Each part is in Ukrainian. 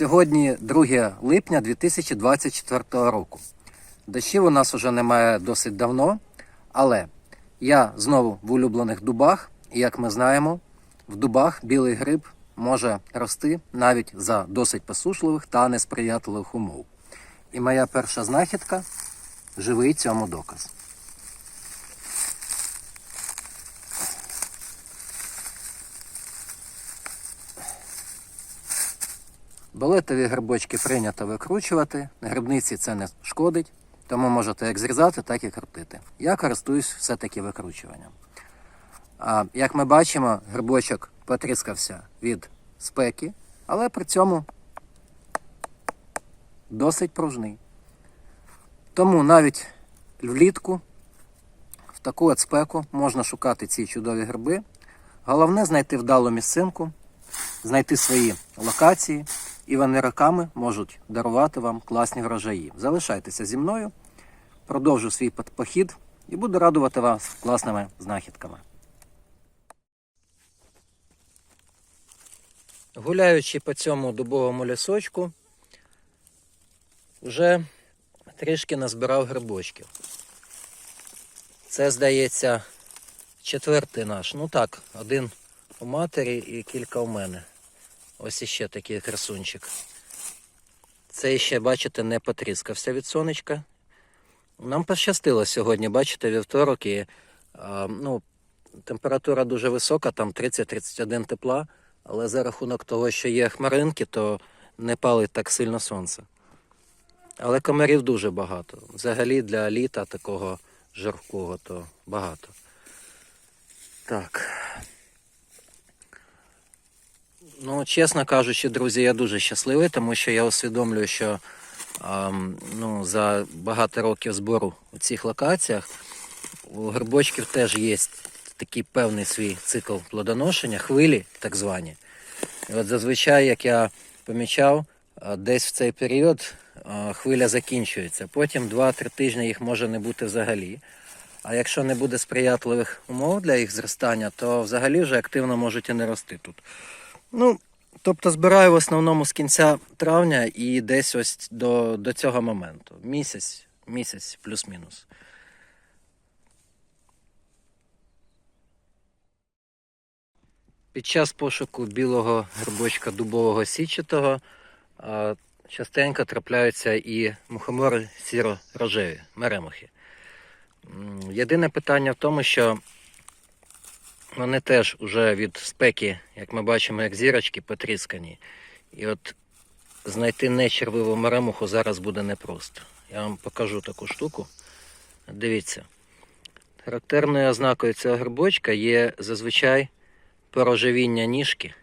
Сьогодні 2 липня 2024 року. Дощів у нас уже немає досить давно, але я знову в улюблених дубах, і як ми знаємо, в дубах білий гриб може рости навіть за досить посушливих та несприятливих умов. І моя перша знахідка живий цьому доказ. Болетові грибочки прийнято викручувати, грибниці це не шкодить, тому можете як зрізати, так і крутити. Я користуюсь все-таки викручуванням. А, як ми бачимо, грибочок потріскався від спеки, але при цьому досить пружний. Тому навіть влітку в таку от спеку можна шукати ці чудові гриби. Головне знайти вдалу місцинку, знайти свої локації, і вони роками можуть дарувати вам класні врожаї. Залишайтеся зі мною, продовжу свій похід і буду радувати вас класними знахідками. Гуляючи по цьому дубовому лісочку, вже трішки назбирав грибочків. Це, здається, четвертий наш. Ну так, один у матері і кілька у мене. Ось іще такий красунчик. Це ще, бачите, не потріскався від сонечка. Нам пощастило сьогодні, бачите, вівторок і ну, температура дуже висока, там 30-31 тепла, але за рахунок того, що є хмаринки, то не палить так сильно сонце. Але комарів дуже багато. Взагалі для літа такого жаркого то багато. Так. Ну, чесно кажучи, друзі, я дуже щасливий, тому що я усвідомлюю, що ем, ну, за багато років збору у цих локаціях у грибочків теж є такий певний свій цикл плодоношення, хвилі, так звані. І от зазвичай, як я помічав, десь в цей період хвиля закінчується. Потім 2-3 тижні їх може не бути взагалі. А якщо не буде сприятливих умов для їх зростання, то взагалі вже активно можуть і не рости тут. Ну, тобто збираю в основному з кінця травня і десь ось до, до цього моменту. Місяць, місяць плюс-мінус. Під час пошуку білого грибочка дубового січатого частенько трапляються і мухомори сіро-рожеві, меремухи. Єдине питання в тому, що вони теж уже від спеки, як ми бачимо, як зірочки потріскані. І от знайти нечервиву меремуху зараз буде непросто. Я вам покажу таку штуку. Дивіться. Характерною ознакою цього грибочка є зазвичай порожевіння ніжки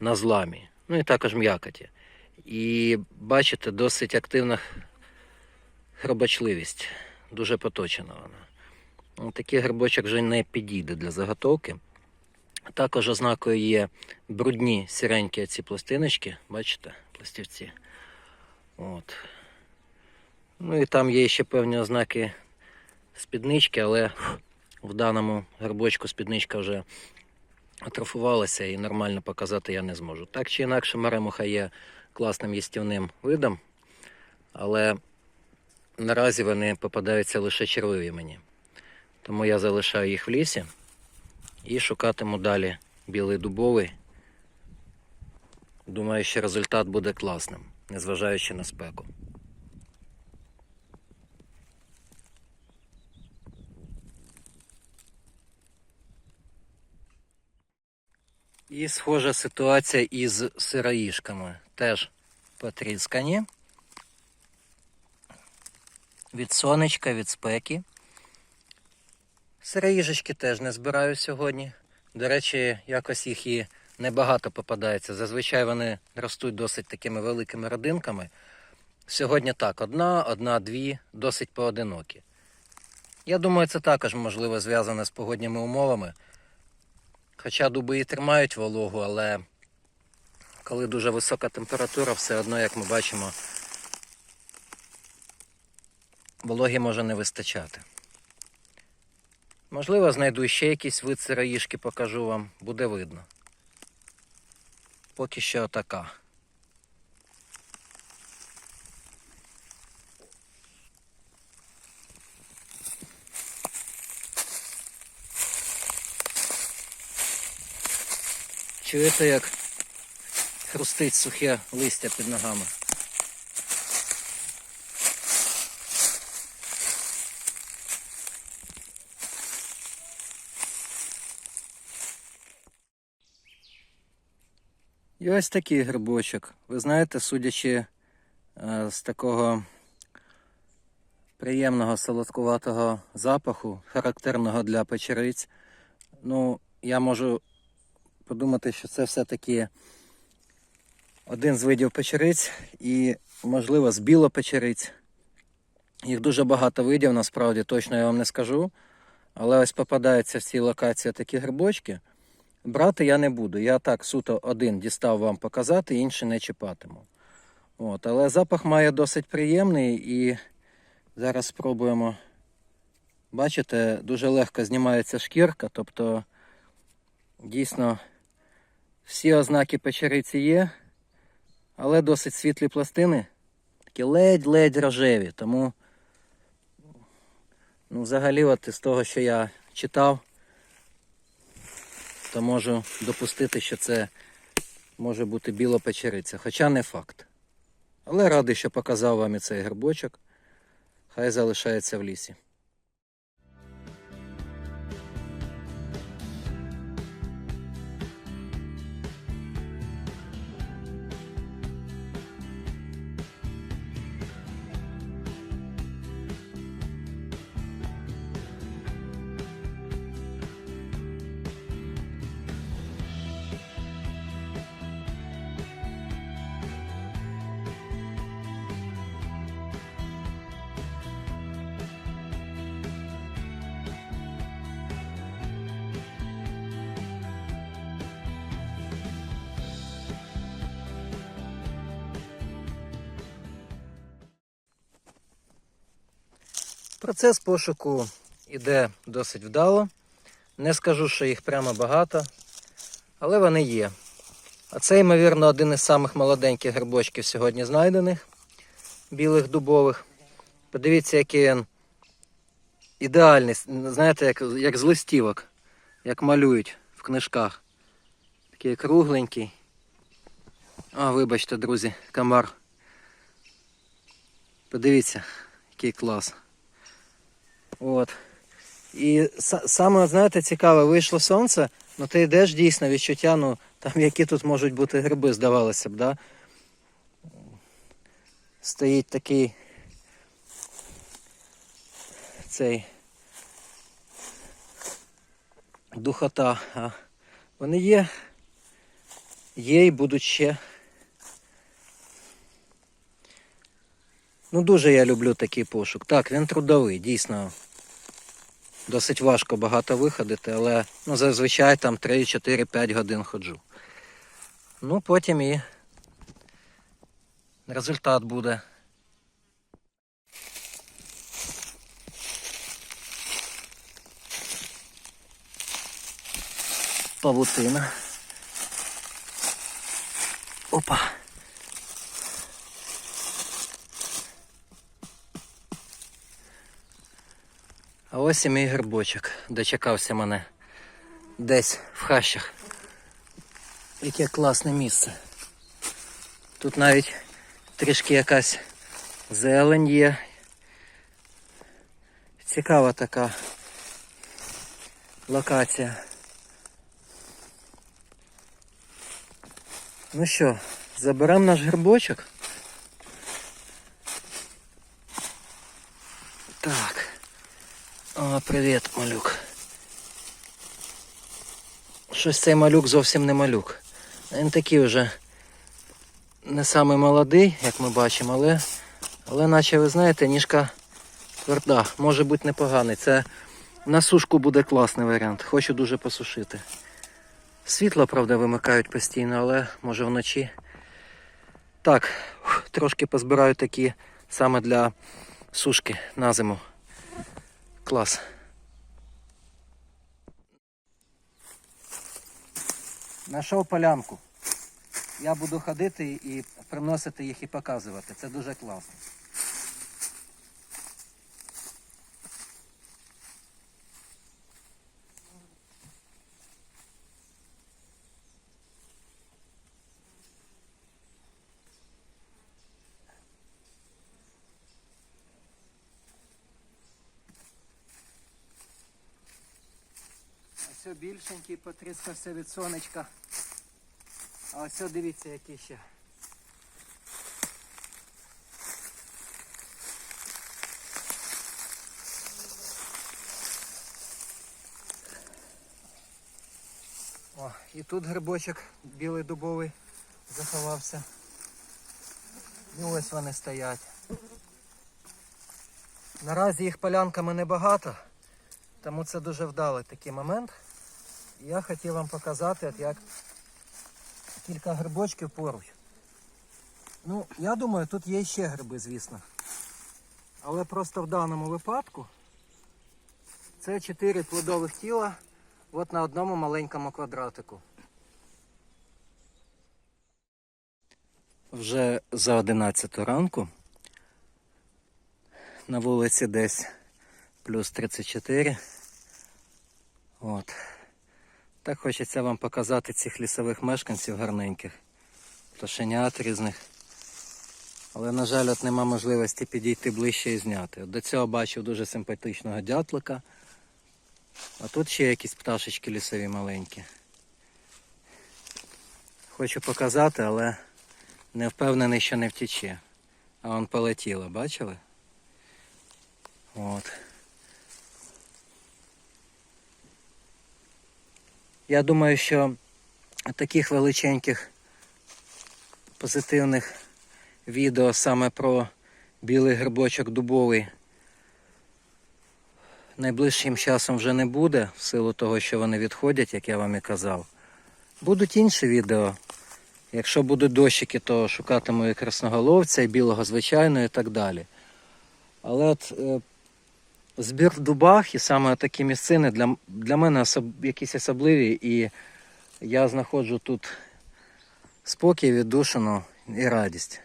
на зламі, ну і також м'якоті. І бачите, досить активна хробачливість, дуже поточена вона. Такий грибочок вже не підійде для заготовки. Також ознакою є брудні сіренькі ці пластиночки, бачите, пластівці. От. Ну і там є ще певні ознаки спіднички, але в даному грибочку спідничка вже атрофувалася і нормально показати я не зможу. Так чи інакше, маремуха є класним їстівним видом, але наразі вони попадаються лише червиві мені. Тому я залишаю їх в лісі і шукатиму далі білий дубовий. Думаю, що результат буде класним, незважаючи на спеку. І схожа ситуація із сироїшками. Теж потріскані. Від сонечка, від спеки. Сироїжечки теж не збираю сьогодні. До речі, якось їх і небагато попадається. Зазвичай вони ростуть досить такими великими родинками. Сьогодні так, одна, одна-дві, досить поодинокі. Я думаю, це також можливо зв'язане з погодніми умовами. Хоча дуби і тримають вологу, але коли дуже висока температура, все одно, як ми бачимо, вологі може не вистачати. Можливо, знайду ще якісь вид сироїшки, покажу вам, буде видно. Поки що така. Чуєте, як хрустить сухе листя під ногами? І ось такий грибочок. Ви знаєте, судячи е, з такого приємного солодкуватого запаху, характерного для печериць, ну, я можу подумати, що це все-таки один з видів печериць і, можливо, з білопечериць. Їх дуже багато видів, насправді, точно я вам не скажу. Але ось попадаються в цій локації такі грибочки. Брати я не буду. Я так суто один дістав вам показати, інший не чіпатиму. От, але запах має досить приємний і зараз спробуємо. Бачите, дуже легко знімається шкірка, тобто дійсно всі ознаки печериці є, але досить світлі пластини, такі ледь-ледь рожеві. Тому, ну, взагалі, от із того, що я читав, то можу допустити, що це може бути біла печериця, хоча не факт. Але радий, що показав вам і цей грибочок. Хай залишається в лісі. Процес пошуку іде досить вдало. Не скажу, що їх прямо багато, але вони є. А це, ймовірно, один із самих молоденьких грибочків сьогодні знайдених, білих дубових. Подивіться, який він ідеальний, знаєте, як, як з листівок, як малюють в книжках. Такий кругленький. А, вибачте, друзі, комар. Подивіться, який клас. От. І саме, знаєте, цікаве, вийшло сонце, ну ти йдеш дійсно відчуття, ну там які тут можуть бути гриби, здавалося б, да? Стоїть такий цей духота. А вони є, є і будуть ще. Ну, дуже я люблю такий пошук. Так, він трудовий, дійсно. Досить важко багато виходити, але ну, зазвичай там 3, 4, 5 годин ходжу. Ну, потім і результат буде. Павутина. Опа. Ось і мій грибочок, дочекався мене десь в хащах. Яке класне місце. Тут навіть трішки якась зелень є. Цікава така локація. Ну що, заберемо наш грибочок. Так. О, привіт, малюк. Щось цей малюк зовсім не малюк. Він такий вже не самий молодий, як ми бачимо, але, але наче ви знаєте, ніжка тверда, може бути непоганий. Це на сушку буде класний варіант. Хочу дуже посушити. Світло, правда, вимикають постійно, але може вночі. Так, трошки позбираю такі саме для сушки на зиму. Клас. Нашов полянку. Я буду ходити і приносити їх і показувати. Це дуже класно. Ось більшенький, потріскався від сонечка. А ось дивіться, які ще. О, і тут грибочок білий дубовий заховався. І ось вони стоять. Наразі їх полянками небагато, тому це дуже вдалий такий момент. Я хотів вам показати, от як кілька грибочків поруч. Ну, я думаю, тут є ще гриби, звісно. Але просто в даному випадку це 4 плодових тіла от на одному маленькому квадратику. Вже за 11 ранку на вулиці десь плюс 34. От. Так хочеться вам показати цих лісових мешканців гарненьких, пташенят різних. Але, на жаль, от нема можливості підійти ближче і зняти. От до цього бачив дуже симпатичного дятлика. А тут ще якісь пташечки лісові маленькі. Хочу показати, але не впевнений, що не втіче. А он полетіло, бачили? От. Я думаю, що таких величеньких позитивних відео саме про білий грибочок дубовий найближчим часом вже не буде, в силу того, що вони відходять, як я вам і казав. Будуть інші відео. Якщо будуть дощики, то шукатиму і красноголовця, і білого звичайного і так далі. Але от е, збір дубах і саме такі місцини для, для мене особ, якісь особливі, і я знаходжу тут спокій, віддушину і радість.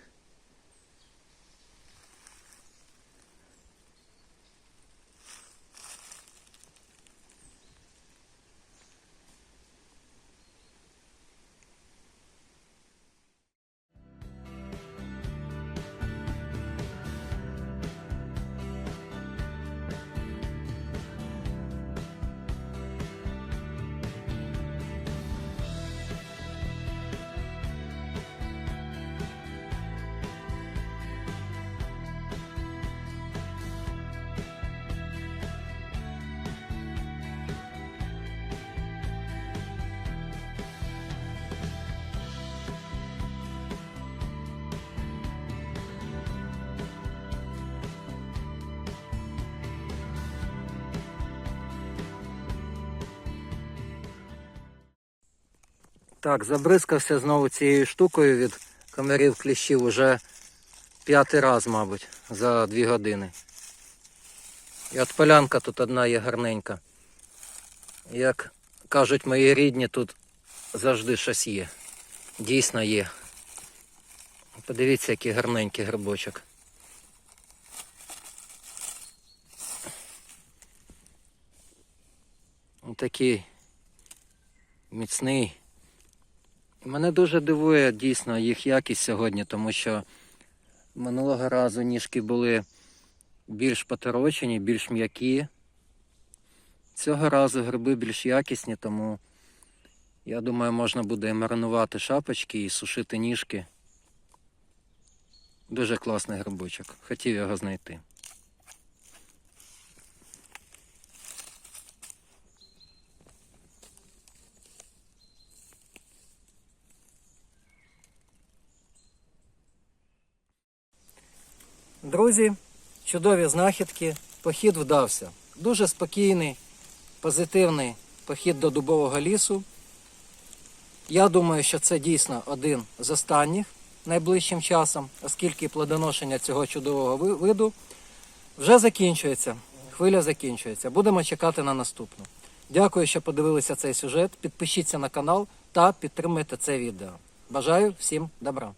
Так, забризкався знову цією штукою від комарів кліщів уже п'ятий раз, мабуть, за дві години. І от полянка тут одна є гарненька. Як кажуть мої рідні, тут завжди щось є. Дійсно є. Подивіться, який гарненький грибочок. Такий міцний. Мене дуже дивує дійсно їх якість сьогодні, тому що минулого разу ніжки були більш поторочені, більш м'які. Цього разу гриби більш якісні, тому я думаю, можна буде маринувати шапочки і сушити ніжки. Дуже класний грибочок. Хотів його знайти. Друзі, чудові знахідки. Похід вдався. Дуже спокійний, позитивний похід до дубового лісу. Я думаю, що це дійсно один з останніх найближчим часом, оскільки плодоношення цього чудового виду вже закінчується. Хвиля закінчується. Будемо чекати на наступну. Дякую, що подивилися цей сюжет. Підпишіться на канал та підтримуйте це відео. Бажаю всім добра.